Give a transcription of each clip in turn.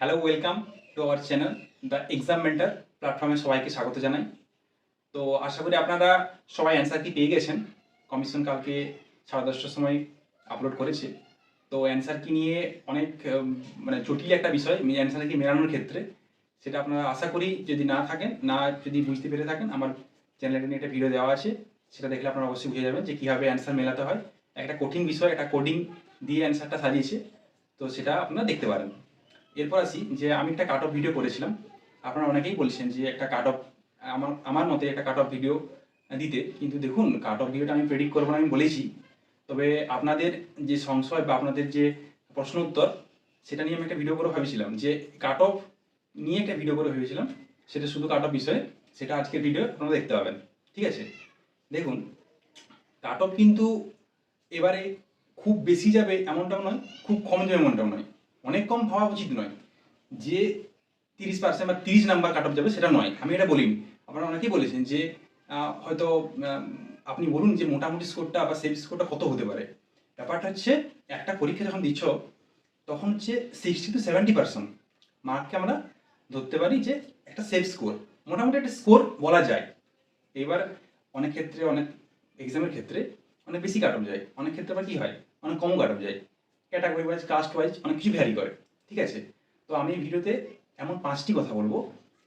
Hello welcome to our channel the exam mentor প্ল্যাটফর্মে সবাইকে স্বাগত জানাই। তো আশা করি আপনারা সবাই অ্যান্সার কি পেয়ে গেছেন। কমিশন কালকে সাড়ে দশটার সময় আপলোড করেছে। তো অ্যান্সার কি নিয়ে অনেক মানে জটিল একটা বিষয় অ্যান্সার কি মেলানোর ক্ষেত্রে। সেটা আপনারা আশা করি যদি না থাকেন, না যদি বুঝতে পেরে থাকেন, আমার চ্যানেলে নিয়ে একটা ভিডিও দেওয়া আছে। সেটা দেখলে আপনারা অবশ্যই বুঝে যাবেন যে কীভাবে অ্যান্সার মেলাতে হয়। একটা কঠিন বিষয়, একটা কোডিং দিয়ে অ্যান্সারটা সাজিয়েছে। তো সেটা আপনারা দেখতে পারেন। এরপর আসি যে আমি একটা কাট অফ ভিডিও করেছিলাম। আপনারা অনেকেই বলছেন যে একটা কাট অফ আমার আমার মতে একটা কাট অফ ভিডিও দিতে। কিন্তু দেখুন কাট অফ ভিডিওটা আমি প্রেডিক্ট করব না, আমি বলেছি। তবে আপনাদের যে সংশয় বা আপনাদের যে প্রশ্ন উত্তর, সেটা নিয়ে আমি একটা ভিডিও করে ভেবেছিলাম। যে কাট অফ নিয়ে একটা ভিডিও করে ভেবেছিলাম, সেটা শুধু কাট অফ বিষয়ে, সেটা আজকের ভিডিও আপনারা দেখতে পাবেন। ঠিক আছে? দেখুন কাট অফ কিন্তু এবারে খুব বেশি যাবে এমনটাও নয়, খুব কম যাবে এমনটাও নয়। অনেক কম হওয়া উচিত নয়। যে তিরিশ পার্সেন্ট বা তিরিশ নাম্বার কাট অফ যাবে, সেটা নয়। আমি এটা বলিনি। আপনারা অনেকেই বলেছেন যে হয়তো আপনি বলুন যে মোটামুটি স্কোরটা বা সেফ স্কোরটা কত হতে পারে। ব্যাপারটা হচ্ছে, একটা পরীক্ষা যখন দিচ্ছ, তখন হচ্ছে সিক্সটি টু সেভেন্টি পার্সেন্ট মার্ককে আমরা ধরতে পারি যে একটা সেফ স্কোর মোটামুটি একটা স্কোর বলা যায়। এবার অনেক ক্ষেত্রে, অনেক এক্সামের ক্ষেত্রে অনেক বেশি কাট অফ যায়। অনেক ক্ষেত্রে আবার কী হয়? অনেক কম কাট অফ যায়। ক্যাটাগরি ওয়াইজ কাস্ট ওয়াইজ অনেক কিছু ভ্যারি করে, ঠিক আছে? তো আমি এই ভিডিওতে এমন পাঁচটি কথা বলব,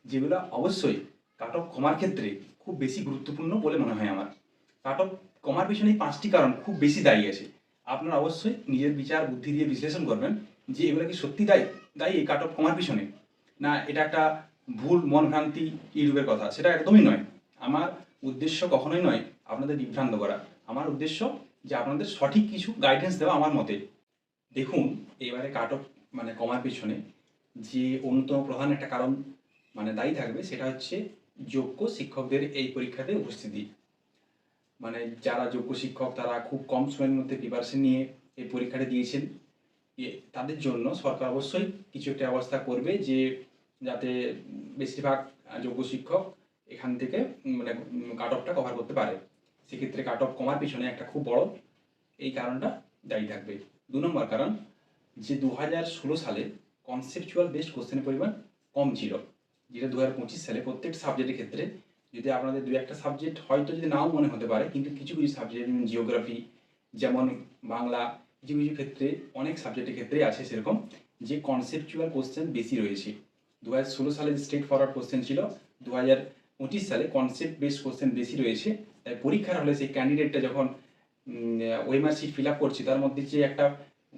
যেগুলো অবশ্যই কাট অফ কমার ক্ষেত্রে খুব বেশি গুরুত্বপূর্ণ বলে মনে হয় আমার। কাট অফ কমার পিছনে এই পাঁচটি কারণ খুব বেশি দায়ী আছে। আপনারা অবশ্যই নিজের বিচার, বুদ্ধি দিয়ে বিশ্লেষণ করবেন যে এগুলো কি সত্যি দায়ী? দায়ী এই কাট অফ কমার পিছনে। না, এটা একটা ভুল মন ভ্রান্তি ইউটিউবের কথা, সেটা একদমই নয়। আমার উদ্দেশ্য কখনোই নয় আপনাদের বিভ্রান্ত করা। আমার উদ্দেশ্য যে আপনাদের সঠিক কিছু গাইডেন্স দেওয়া আমার মতে। দেখুন এবারে কাট অফ মানে কমার পিছনে যে অন্যতম প্রধান একটা কারণ মানে দায়ী থাকবে সেটা হচ্ছে যোগ্য শিক্ষকদের এই পরীক্ষাতে উপস্থিতি। মানে যারা যোগ্য শিক্ষক, তারা খুব কম সময়ের মধ্যে প্রিপারেশন নিয়ে এই পরীক্ষাটা দিয়েছেন। তাদের জন্য সরকার অবশ্যই কিছু একটা ব্যবস্থা করবে যে যাতে বেশিরভাগ যোগ্য শিক্ষক এখান থেকে মানে কাট অফটা কভার করতে পারে। সেক্ষেত্রে কাট অফ কমার পিছনে একটা খুব বড় এই কারণটা দায়ী থাকবে। দু নম্বর কারণ যে দু হাজার ষোলো সালে কনসেপচুয়াল বেসড কোশ্চেনের পরিমাণ কম ছিল, যেটা দু হাজার পঁচিশ সালে প্রত্যেক সাবজেক্টের ক্ষেত্রে। যদি আপনাদের দু একটা সাবজেক্ট হয়তো যদি নাও মনে হতে পারে, কিন্তু কিছু কিছু সাবজেক্ট যেমন জিওগ্রাফি যেমন বাংলা, কিছু কিছু ক্ষেত্রে অনেক সাবজেক্টের ক্ষেত্রে আছে সেরকম, যে কনসেপচুয়াল কোশ্চেন বেশি রয়েছে। দু হাজার ষোলো সালে স্ট্রেট ফরওয়ার্ড কোশ্চেন ছিল দু হাজার পঁচিশ সালে কনসেপ্ট বেসড কোশ্চেন বেশি রয়েছে, তাই পরীক্ষার হলে সেই ক্যান্ডিডেটটা যখন ওয়েমার শিট ফিল আপ করছি। তার মধ্যে যে একটা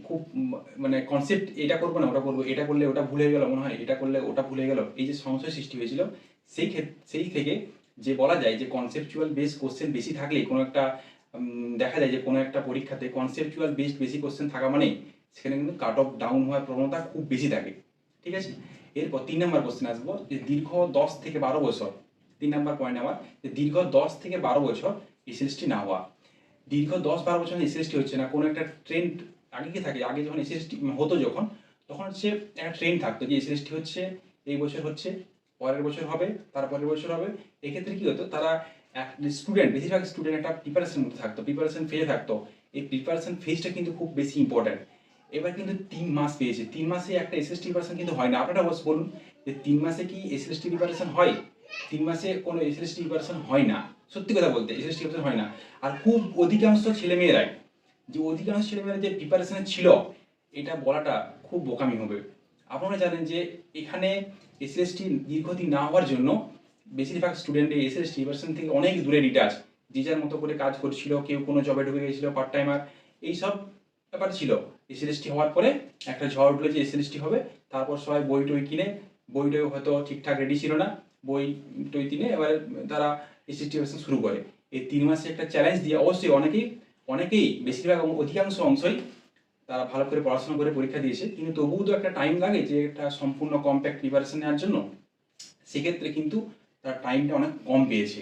খুব মানে কনসেপ্ট এটা করব না, ওটা করব, এটা করলে ওটা ভুলে গেল, মনে হয় এটা করলে ওটা ভুলে গেল, এই যে সংশয় সৃষ্টি হয়েছিল, সেই সেই থেকে যে বলা যায় যে কনসেপচুয়াল বেস কোশ্চেন বেশি থাকলে কোনো একটা দেখা যায় যে কোনো একটা পরীক্ষাতে কনসেপচুয়াল বেসড বেশি কোশ্চেন থাকা মানে সেখানে কিন্তু কাট অফ ডাউন হওয়ার প্রবণতা খুব বেশি থাকে। ঠিক আছে? এরপর তিন নম্বর কোশ্চেন আসব, যে দীর্ঘ দশ থেকে বারো বছর, তিন নম্বর পয়েন্ট আমার, যে দীর্ঘ দশ থেকে বারো বছর এসএসটি না হওয়া। দীর্ঘ দশ বারো বছর এসএসটি হচ্ছে না, কোনো একটা ট্রেন্ড আগে কি থাকে? আগে যখন এসএসটি হতো যখন, তখন হচ্ছে একটা ট্রেন্ড থাকতো যে এসএসটি হচ্ছে, এই বছর হচ্ছে, পরের বছর হবে তারপরের বছর হবে। এক্ষেত্রে কী হতো? তারা স্টুডেন্ট বেশিরভাগ স্টুডেন্ট একটা প্রিপারেশন মধ্যে থাকতো প্রিপারেশন ফেজে থাকতো। এই প্রিপারেশন ফেজটা কিন্তু খুব বেশি ইম্পর্ট্যান্ট এবার কিন্তু তিন মাস পেয়েছে। তিন মাসে একটা এসএসটি প্রিপারেশন কিন্তু হয় না। আপনারা বলুন যে তিন মাসে কি এসএসটি প্রিপারেশন হয়? তিন মাসে কোনো এসএসটি প্রিপারেশন হয় না। সত্যি কথা বলতে এসএসটি প্রিপারেশন হয় না। আর খুব অধিকাংশ ছেলেমেয়েরাই, যে অধিকাংশ ছেলেমেয়েরা যে প্রিপারেশনে ছিল, এটা বলাটা খুব বোকামি হবে। আপনারা জানেন যে এখানে এসএসটি দীর্ঘদিন না হওয়ার জন্য বেশিরভাগ স্টুডেন্ট এই এসএসটি প্রিপারেশন থেকে অনেক দূরে ডিটাচ যে যার মতো করে কাজ করছিল, কেউ কোনো জবে ঢুকে গেছিল পার্ট টাইমার এইসব ব্যাপার ছিল। এসএলএসটি হওয়ার পরে একটা ঝড় উঠল যে এসএলএসটি হবে, তারপর সবাই বই টই কিনে, বই টই হয়তো ঠিকঠাক রেডি ছিল না। বই টই কিনে এবার তারা এসএসটি প্রিপারেশন শুরু করে। এই তিন মাসে একটা চ্যালেঞ্জ দিয়ে অবশ্যই অনেকেই অনেকেই বেশিরভাগ অধিকাংশ অংশই তারা ভালো করে পড়াশোনা করে পরীক্ষা দিয়েছে। কিন্তু তবুও তো একটা টাইম লাগে যে একটা সম্পূর্ণ কম্প্যাক্ট প্রিপারেশন নেওয়ার জন্য। সেক্ষেত্রে কিন্তু তার টাইমটা অনেক কম পেয়েছে।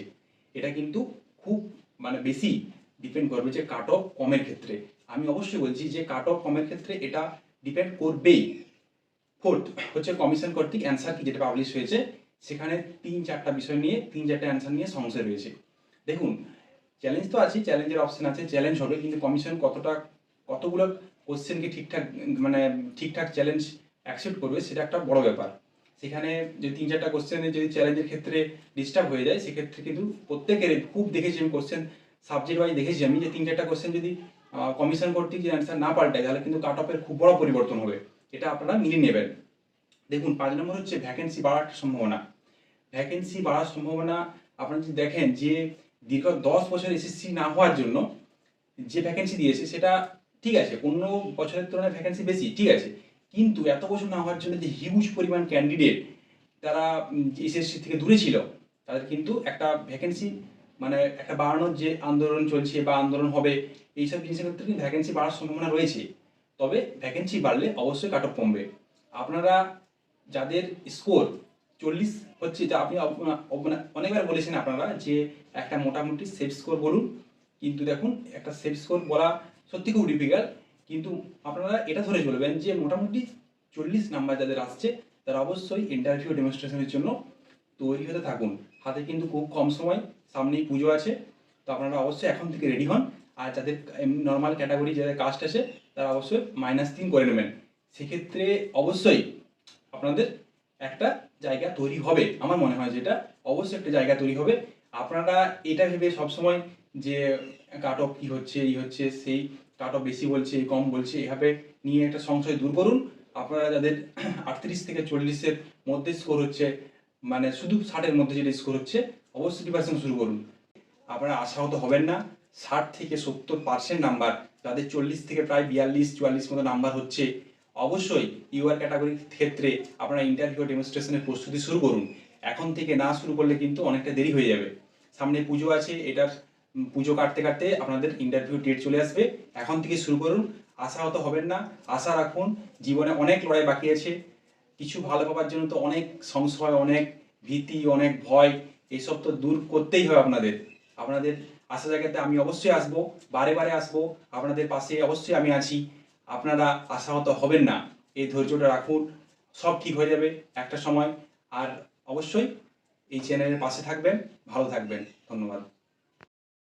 এটা কিন্তু খুব মানে বেশি ডিপেন্ড করবে যে কাট অফ কমের ক্ষেত্রে। আমি অবশ্যই বলছি যে কাট অফ কমের ক্ষেত্রে এটা ডিপেন্ড করবেই। ফোর্থ হচ্ছে কমিশন কর্তৃক অ্যান্সার কি, যেটা পাবলিশ হয়েছে। সেখানে তিন চারটা বিষয় নিয়ে, তিন চারটা অ্যান্সার নিয়ে সংশয় রয়েছে। দেখুন চ্যালেঞ্জ তো আছে চ্যালেঞ্জের অপশন আছে চ্যালেঞ্জ হবে, কিন্তু কমিশন কতটা, কতগুলো কোশ্চেনকে ঠিকঠাক মানে ঠিকঠাক চ্যালেঞ্জ অ্যাকসেপ্ট করবে, সেটা একটা বড় ব্যাপার। সেখানে যে তিন চারটা কোশ্চেনে যদি চ্যালেঞ্জের ক্ষেত্রে ডিস্টার্ব হয়ে যায়, সেক্ষেত্রে কিন্তু প্রত্যেকের খুব দেখেছি আমি কোশ্চেন সাবজেক্ট ওয়াইজ দেখেছি আমি যে তিন চারটা কোশ্চেন যদি কমিশন কর্তৃক যে অ্যান্সার না পাল্টায়, তাহলে কিন্তু কাট অফের খুব বড় পরিবর্তন হবে। এটা আপনারা মিলিয়ে নেবেন। দেখুন, পাঁচ নম্বর হচ্ছে ভ্যাকেন্সি বাড়ার সম্ভাবনা। ভ্যাকেন্সি বাড়ার সম্ভাবনা আপনারা যদি দেখেন যে দীর্ঘ দশ বছর এসএসসি না হওয়ার জন্য যে ভ্যাকেন্সি দিয়েছে সেটা ঠিক আছে অন্য বছরের তুলনায় ভ্যাকেন্সি বেশি, ঠিক আছে। কিন্তু এত বছর না হওয়ার জন্য যে হিউজ পরিমাণ ক্যান্ডিডেট তারা এসএসসি থেকে দূরে ছিল, তাদের কিন্তু একটা ভ্যাকেন্সি মানে একটা বাড়ানোর যে আন্দোলন চলছে বা আন্দোলন হবে, এইসব জিনিসের ক্ষেত্রে কিন্তু ভ্যাকেন্সি বাড়ার সম্ভাবনা রয়েছে। তবে ভ্যাকেন্সি বাড়লে অবশ্যই কাট অফ কমবে। আপনারা যাদের স্কোর চল্লিশ হচ্ছে যা আপনি মানে অনেকবার বলেছেন আপনারা যে একটা মোটামুটি সেফ স্কোর বলুন। কিন্তু দেখুন, একটা সেফ স্কোর বলা সত্যি খুব ডিফিকাল্ট কিন্তু আপনারা এটা ধরে চলবেন যে মোটামুটি চল্লিশ নাম্বার যাদের আসছে, তারা অবশ্যই ইন্টারভিউ ডেমনস্ট্রেশনের জন্য তৈরি হতে থাকুন। হাতে কিন্তু খুব কম সময়, সামনেই পুজো আছে। তো আপনারা অবশ্যই এখন থেকে রেডি হন। আর যাদের নর্মাল ক্যাটাগরি যাদের কাস্ট আছে, তারা অবশ্যই মাইনাস তিন করে নেবেন। সেক্ষেত্রে অবশ্যই আপনাদের একটা জায়গা তৈরি হবে। আমার মনে হয় যেটা অবশ্যই একটা জায়গা তৈরি হবে। আপনারা এটা ভেবে সবসময় যে কাট অফ কী হচ্ছে এই হচ্ছে, সেই কাট অফ বেশি বলছে, কম বলছে, এভাবে নিয়ে একটা সংশয় দূর করুন। আপনারা যাদের আটত্রিশ থেকে চল্লিশের মধ্যে স্কোর হচ্ছে মানে শুধু ষাটের মধ্যে যেটা স্কোর হচ্ছে, অবশ্যই প্রিপারেশন শুরু করুন। আপনারা আশাহত হবেন না। ষাট থেকে সত্তর পার্সেন্ট নাম্বার যাদের চল্লিশ থেকে প্রায় বিয়াল্লিশ, চুয়াল্লিশ মতো নাম্বার হচ্ছে অবশ্যই ইউআর ক্যাটাগরির ক্ষেত্রে আপনারা ইন্টারভিউ ডেমনস্ট্রেশনের প্রস্তুতি শুরু করুন। এখন থেকে না শুরু করলে কিন্তু অনেকটা দেরি হয়ে যাবে। সামনে পুজো আছে, এটার পুজো কাটতে কাটতে আপনাদের ইন্টারভিউ ডেট চলে আসবে। এখন থেকে শুরু করুন আশা আশাহত হবেন না। আশা রাখুন, জীবনে অনেক লড়াই বাকি আছে। কিছু ভালো পাবার জন্য তো অনেক সংশয়, অনেক ভীতি, অনেক ভয় এইসব তো দূর করতেই হবে আপনাদের। আপনাদের আশা জায়গাতে আমি অবশ্যই আসব, বারে বারে আসব। আপনাদের পাশে অবশ্যই আমি আছি। আপনারা আশাহত হবেন না। এই ধৈর্যটা রাখুন, সব ঠিক হয়ে যাবে একটা সময়। আর অবশ্যই এই চ্যানেলের পাশে থাকবেন, ভালো থাকবেন। ধন্যবাদ।